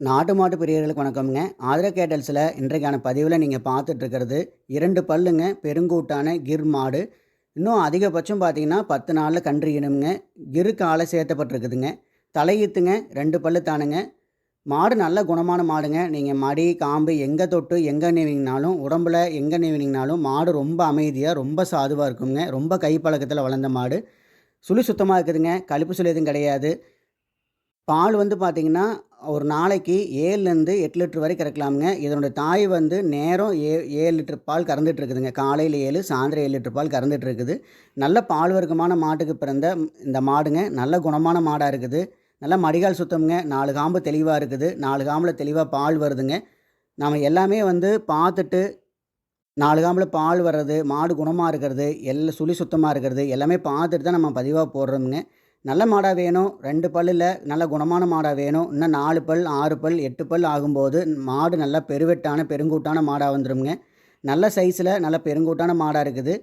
நாட்டு மாட்டு பிரியர்களுக்கு வணக்கம்ங்க. ஆதிர கேட்டல்ஸில் இன்றைக்கான பதிவில் நீங்கள் பார்த்துட்ருக்கிறது இரண்டு பல்லுங்க பெருங்கூட்டான கிர் மாடு. இன்னும் அதிகபட்சம் பார்த்தீங்கன்னா பத்து நாளில் கன்று இனுங்க கிரு காலை சேர்த்தப்பட்டிருக்குதுங்க. தலையீத்துங்க ரெண்டு பல்லு தானுங்க. மாடு நல்ல குணமான மாடுங்க. நீங்கள் மடி காம்பு எங்கே தொட்டு எங்கே நீவிங்கனாலும் உடம்புல எங்கே நீவினீங்கனாலும் மாடு ரொம்ப அமைதியாக ரொம்ப சாதுவாக இருக்குங்க. ரொம்ப கைப்பழக்கத்தில் வளர்ந்த மாடு. சுழி சுத்தமாக இருக்குதுங்க. கழிப்பு சுழி எதுவும் கிடையாது. பால் வந்து பார்த்திங்கன்னா ஒரு நாளைக்கு ஏழுலேருந்து எட்டு லிட்டர் வரை கறக்கலாமுங்க. இதனோட தாய் வந்து நேரம் ஏ ஏழு லிட்டர் பால் கறந்துட்டு இருக்குதுங்க காலையில் ஏழு சாயந்தரம் ஏழு லிட்டர் பால் கறந்துட்டு இருக்குது நல்ல பால் வர்க்கமான மாட்டுக்கு பிறந்த இந்த மாடுங்க. நல்ல குணமான மாடாக இருக்குது. நல்லா மடிகால் சுத்தம்ங்க. நாலு காம்பு தெளிவாக இருக்குது. நாலு காம்பில் தெளிவாக பால் வருதுங்க. நாம் எல்லாமே வந்து பார்த்துட்டு நாலு காம்பில் பால் வர்றது மாடு குணமாக இருக்கிறது எல்லாம் சுழி சுத்தமாக இருக்கிறது எல்லாமே பார்த்துட்டு தான் நம்ம பதிவாக போடுறோமுங்க. நல்ல மாடாக வேணும் ரெண்டு பல்லில் நல்ல குணமான மாடாக வேணும் இன்னும் நாலு பல் ஆறு பல் எட்டு பல் ஆகும்போது மாடு நல்லா பெருவெட்டான பெருங்கூட்டான மாடாக வந்துடுங்க நல்ல சைஸில் நல்ல பெருங்கூட்டான மாடாக இருக்குது.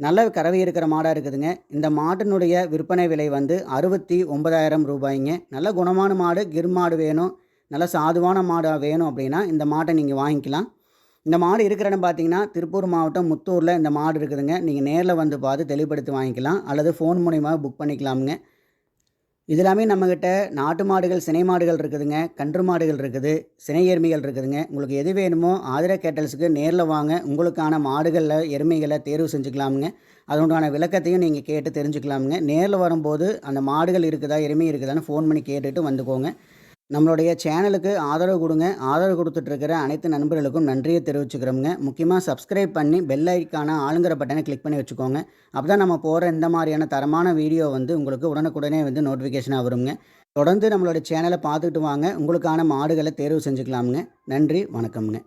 நல்ல கறவை இருக்கிற மாடாக இருக்குதுங்க. இந்த மாட்டினுடைய விற்பனை விலை வந்து அறுபத்தி ஒன்பதாயிரம் ரூபாய்ங்க. நல்ல குணமான மாடு கிர் மாடு வேணும் நல்ல சாதுவான மாடாக வேணும் அப்படின்னா இந்த மாட்டை நீங்கள் வாங்கிக்கலாம். இந்த மாடு இருக்கிற இடம் பார்த்தீங்கன்னா திருப்பூர் மாவட்டம் முத்தூரில் இந்த மாடு இருக்குதுங்க. நீங்கள் நேரில் வந்து பார்த்து தெளிவுபடுத்தி வாங்கிக்கலாம். அல்லது ஃபோன் மூலிமா புக் பண்ணிக்கலாமுங்க. இது எல்லாமே நம்மக்கிட்ட நாட்டு மாடுகள் சினை மாடுகள் இருக்குதுங்க. கன்று மாடுகள் இருக்குது. சினை எருமைகள் இருக்குதுங்க. உங்களுக்கு எது வேணுமோ ஆதிர கேட்டல்ஸுக்கு நேரில் வாங்க. உங்களுக்கான மாடுகளில் எருமைகளை தேர்வு செஞ்சுக்கலாமுங்க. அதனுடான விளக்கத்தையும் நீங்கள் கேட்டு தெரிஞ்சுக்கலாமுங்க. நேரில் வரும்போது அந்த மாடுகள் இருக்குதா எருமை இருக்குதான்னு ஃபோன் பண்ணி கேட்டுட்டு வந்துக்கோங்க. நம்மளுடைய சேனலுக்கு ஆதரவு கொடுங்க. ஆதரவு கொடுத்துட்ருக்கிற அனைத்து நண்பர்களுக்கும் நன்றியை தெரிவிச்சுக்கிறோங்க முக்கியமாக சப்ஸ்கிரைப் பண்ணி பெல் ஐக்கான ஆளுங்கிற பட்டனை கிளிக் பண்ணி வச்சுக்கோங்க. அப்போ தான் நம்ம போகிற இந்த மாதிரியான தரமான வீடியோ வந்து உங்களுக்கு உடனுக்குடனே வந்து நோட்டிஃபிகேஷனாக வருங்க தொடர்ந்து நம்மளுடைய சேனலை பார்த்துக்கிட்டு வாங்க. உங்களுக்கான மாடுகளை தேர்வு செஞ்சுக்கலாமுங்க. நன்றி வணக்கம்ங்க.